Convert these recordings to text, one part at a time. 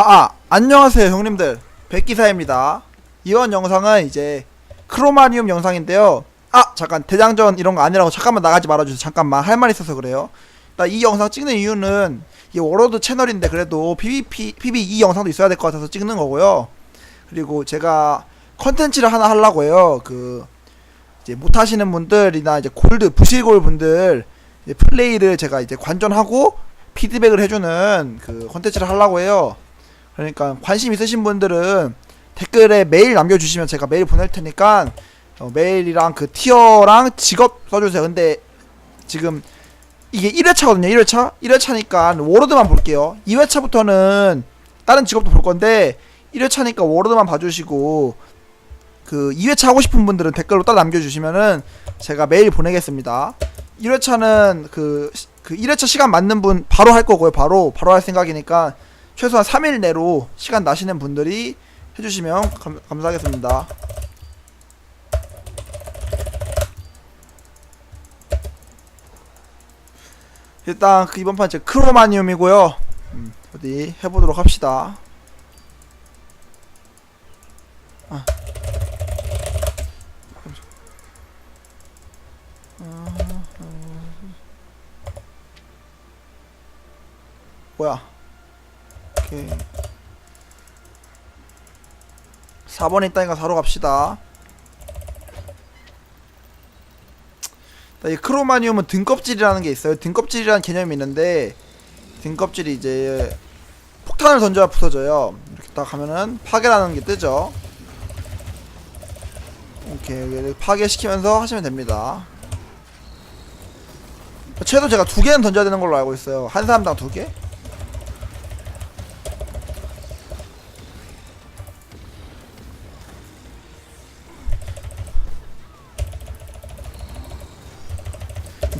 아, 아, 안녕하세요, 형님들. 백기사입니다. 이번 영상은 이제 크로마니움 영상인데요. 아, 잠깐, 대장전 이런 거 아니라고 잠깐만 나가지 말아주세요. 잠깐만, 할 말 있어서 그래요. 나 이 영상 찍는 이유는 이게 워로드 채널인데 그래도 PVP, PVE 영상도 있어야 될 것 같아서 찍는 거고요. 그리고 제가 컨텐츠를 하나 하려고 해요. 그, 이제 못하시는 분들이나 이제 골드, 부실골 분들 플레이를 제가 이제 관전하고 피드백을 해주는 그 컨텐츠를 하려고 해요. 그러니까 관심 있으신 분들은 댓글에 메일 남겨주시면 제가 메일 보낼 테니까 어, 메일이랑 그 티어랑 직업 써주세요. 근데 지금 이게 1회차거든요. 1회차? 1회차니까 워로드만 볼게요. 2회차부터는 다른 직업도 볼 건데 1회차니까 워로드만 봐주시고 그 2회차 하고 싶은 분들은 댓글로 딱 남겨주시면은 제가 메일 보내겠습니다. 1회차는 그, 그 1회차 시간 맞는 분 바로 할 거고요. 바로, 바로 할 생각이니까 최소한 3일 내로 시간 나시는 분들이 해주시면 감, 감사하겠습니다. 일단 그 이번 판 제 크로마니움이고요. 음, 어디 해보도록 합시다. 아. 뭐야? 오케이. 4번에 있다니까 사러 갑시다. 이 크로마니움은 등껍질이라는 게 있어요. 등껍질이라는 개념이 있는데 등껍질이 이제 폭탄을 던져야 부서져요. 이렇게 딱 하면은 파괴라는 게 뜨죠. 오케이 여기를 파괴시키면서 하시면 됩니다. 최소 제가 두 개는 던져야 되는 걸로 알고 있어요. 한 사람당 두 개?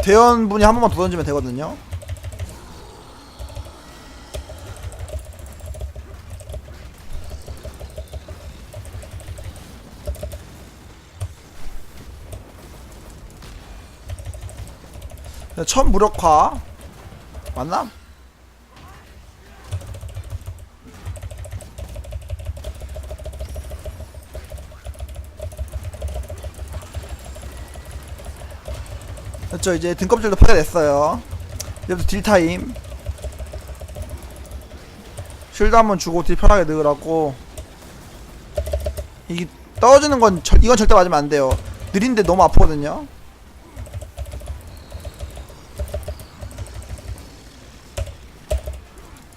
대원분이 한 번만 더 던지면 되거든요. 첫 무력화 맞나? 그렇죠 이제 등껍질도 파괴됐어요 이제부터 딜타임 쉴드 한번 주고 딜 편하게 넣으라고 이게 떨어지는 건 절- 이건 절대 맞으면 안 돼요 느린데 너무 아프거든요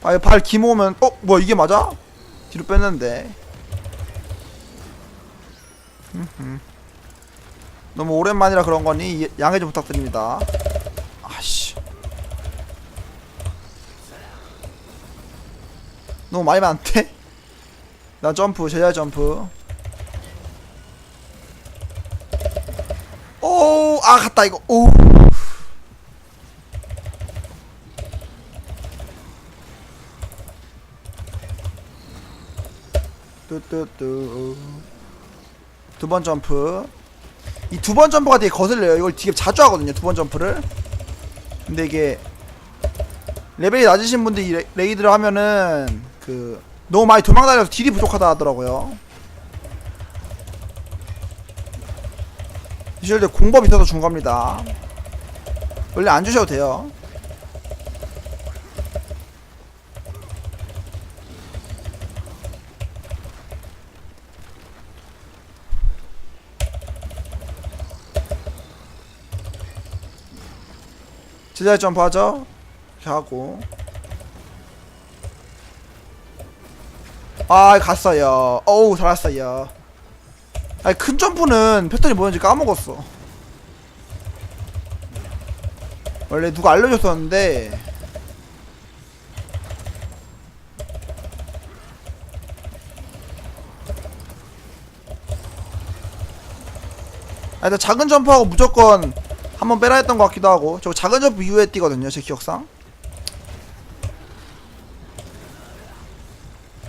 아발 기모으면 어? 뭐야 이게 맞아? 뒤로 뺐는데 음흠. 너무 오랜만이라 그런 거니 예- 양해 좀 부탁드립니다. 아씨. 너무 많이 많대? 나 점프, 제자 점프. 오, 아, 갔다, 이거. 오. 뚜뚜뚜. 두 번 점프. 이 두 번 점프가 되게 거슬려요. 이걸 되게 자주 하거든요. 두 번 점프를. 근데 이게 레벨이 낮으신 분들이 이 레- 레이드를 하면은 그 너무 많이 도망다녀서 딜이 부족하다 하더라고요. 이실때 공법 있어서 준 겁니다. 원래 안 주셔도 돼요. 제자리 점프 하죠? 이렇게 하고. 아 갔어요. 어우 살았어요. 아니 큰 점프는 패턴이 뭐였는지 까먹었어. 원래 누가 알려줬었는데. 아 일단 작은 점프하고 무조건 한번 빼라 했던 것 같기도 하고 저 작은 점프 이후에 뛰거든요 제 기억상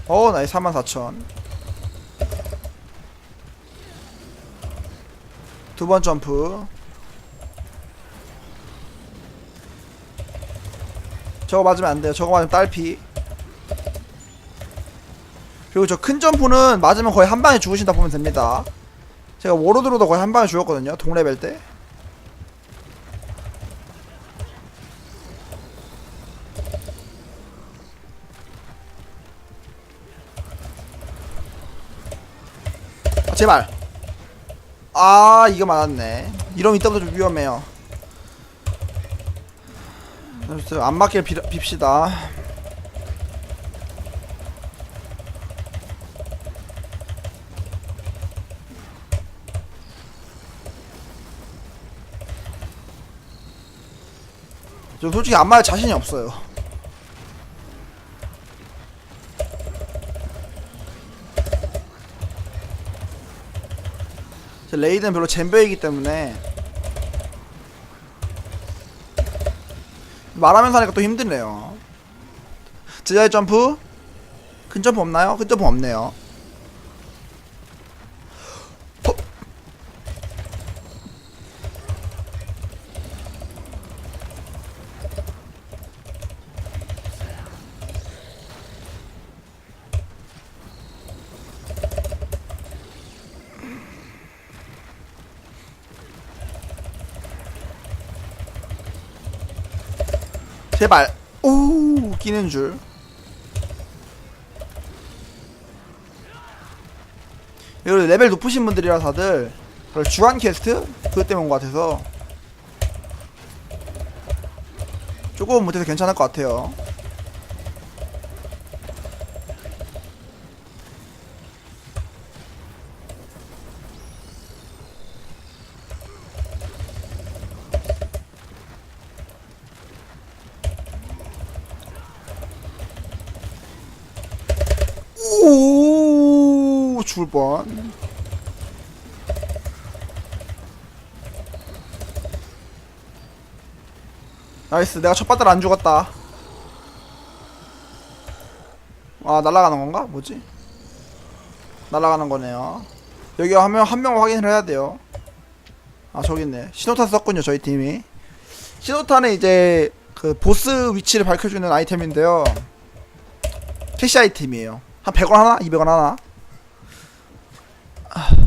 어 나이 44,000 두 번 점프 저거 맞으면 안 돼요 저거 맞으면 딸피 그리고 저 큰 점프는 맞으면 거의 한 방에 죽으신다 보면 됩니다. 제가 워로드로도 거의 한 방에 죽었거든요. 동레벨 때. 제발. 아, 이거 맞았네. 이러면 이따부터 좀 위험해요. 안 비, 빕시다. 저 솔직히 안 맞을 자신이 없어요. 레이드는 별로 잼배이기 때문에 말하면서 하니까 또 힘드네요. 제자리 점프 큰 점프 없나요? 큰 점프 없네요. 제발. 오 끼는 줄. 이거 레벨 높으신 분들이라 다들 주간 퀘스트? 그것 때문에 온 것 같아서. 조금 못해서 괜찮을 것 같아요 죽을 뻔 나이스 내가 첫 바닥 안 죽었다 아 날아가는 건가? 뭐지? 날아가는 거네요 여기 한명 한 명 확인을 해야 돼요 아 저기 있네 신호탄 썼군요 저희 팀이 신호탄은 이제 그 보스 위치를 밝혀주는 아이템인데요 캐시 아이템이에요 한 100원 하나? 200원 하나? 아.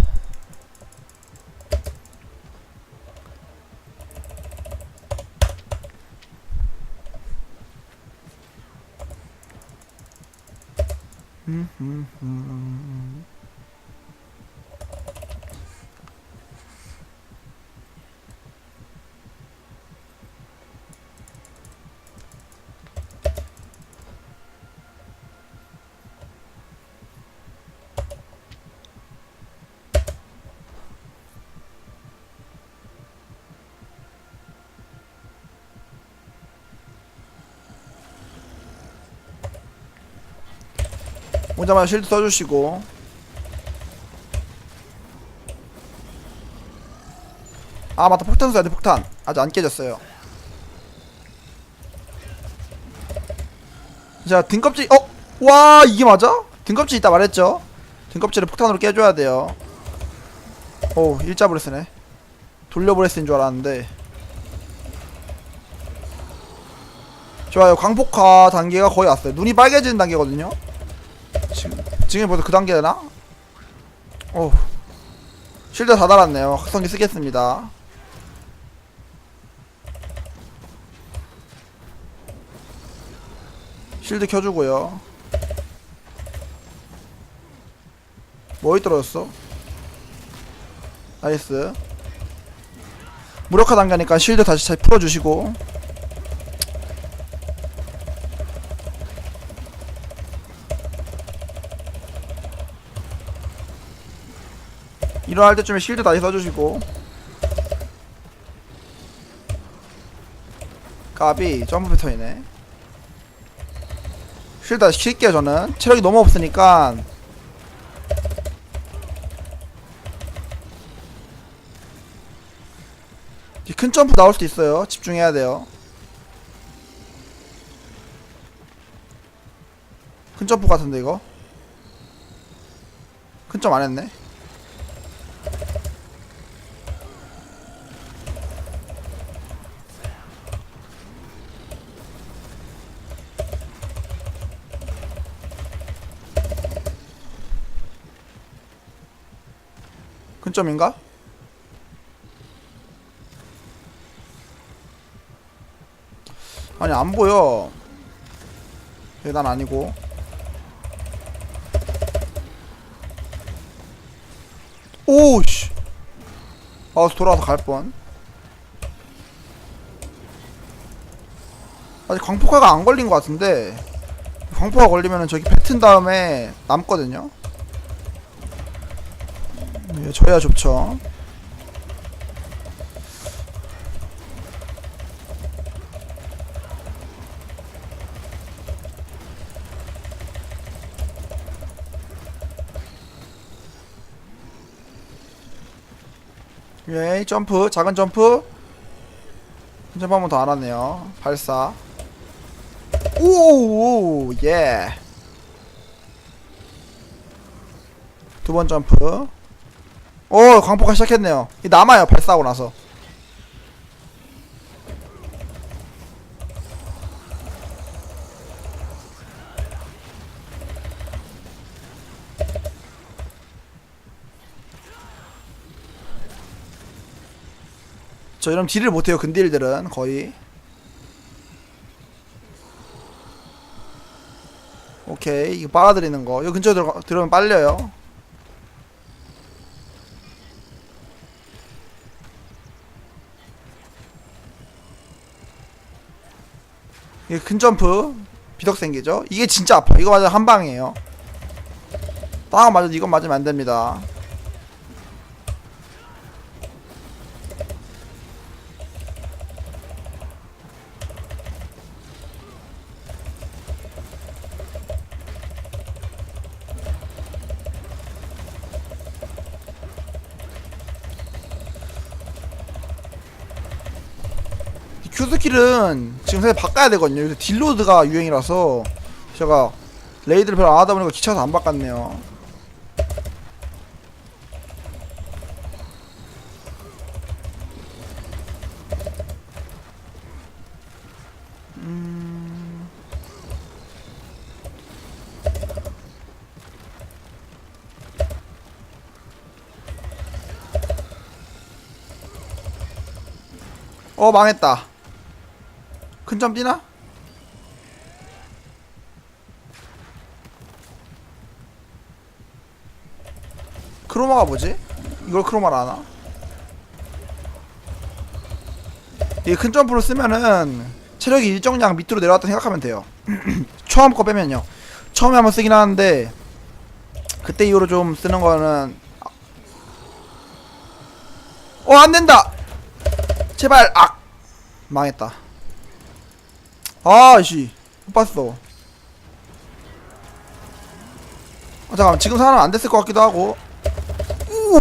오자마자 실드 써주시고. 아 맞다. 폭탄 써야 돼 폭탄. 아직 안 깨졌어요. 자 등껍질 어? 와 이게 맞아? 등껍질 있다 말했죠? 등껍질을 폭탄으로 깨줘야 돼요. 오 일자 브레스네. 돌려 브레스인 줄 알았는데. 좋아요. 광폭화 단계가 거의 왔어요. 눈이 빨개지는 단계거든요 지금. 지금 벌써 그 단계 되나? 오 실드 다 달았네요. 확성기 쓰겠습니다. 실드 켜주고요. 뭐이 떨어졌어? 나이스. 무력화 단계니까 실드 다시 잘 풀어주시고 일어날 때쯤에 실드 다시 써주시고. 까비 점프 패턴이네. 실드 다시 킬게요 저는. 체력이 너무 없으니까. 이큰 점프 나올 수도 있어요. 집중해야 돼요. 큰 점프 같은데 이거? 큰 점 안했네 근점인가? 아니 안 보여. 계단 아니고. 오씨. 마우스 돌아와서 갈뻔. 아직 광폭화가 안 걸린 것 같은데. 광폭화 걸리면은 저기 뱉은 다음에 남거든요 예, 저야 좋죠 예, 점프, 작은 점프. 점프 한번 더 알았네요. 발사. 오, 예. 두 번 점프. 오, 광폭화 시작했네요. 이 남아요, 발사하고 나서. 저 이런 딜을 못해요, 근딜들은 거의. 오케이, 이거 빨아들이는 거. 여기 근처에 들어, 들어오면 빨려요. 이게 큰 점프 비덕 생기죠? 이게 진짜 아파. 이거 맞아 한 방이에요. 땅 맞아 이건 맞으면 안 됩니다. 큐스킬은 지금 사실 바꿔야 되거든요. 요새 딜로드가 유행이라서 제가 레이드를 별로 안 하다 보니까 귀찮아서 안 바꿨네요. 음... 어 망했다. 큰 점 뛰나? 크로마가 뭐지? 이걸 크로마를 하나? 이게 큰 점프를 쓰면은 체력이 일정량 밑으로 내려왔다 생각하면 돼요. 처음 거 빼면요. 처음에 한번 쓰긴 하는데 그때 이후로 좀 쓰는 거는 어 안된다! 제발 악! 망했다. 아씨 못 봤어. 아 잠깐만 지금 사람 안 됐을 것 같기도 하고. 우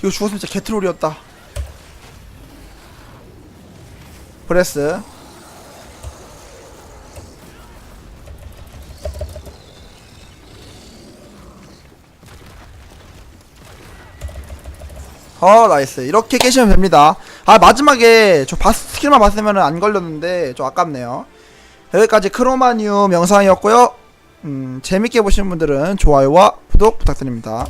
이거 죽었으면 진짜 개트롤이었다. 브레스. 어 나이스 이렇게 깨시면 됩니다 아 마지막에 저 바스 스킬만 봤으면 안 걸렸는데 좀 아깝네요. 여기까지 크로마니움 영상이었고요. 음, 재밌게 보신 분들은 좋아요와 구독 부탁드립니다